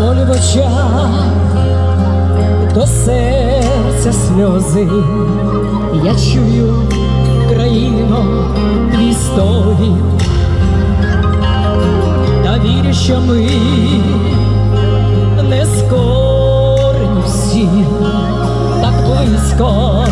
Болі в очах, до серця сльози, я чую країно твій стогін, та вірю, що ми не скорені всі, так близько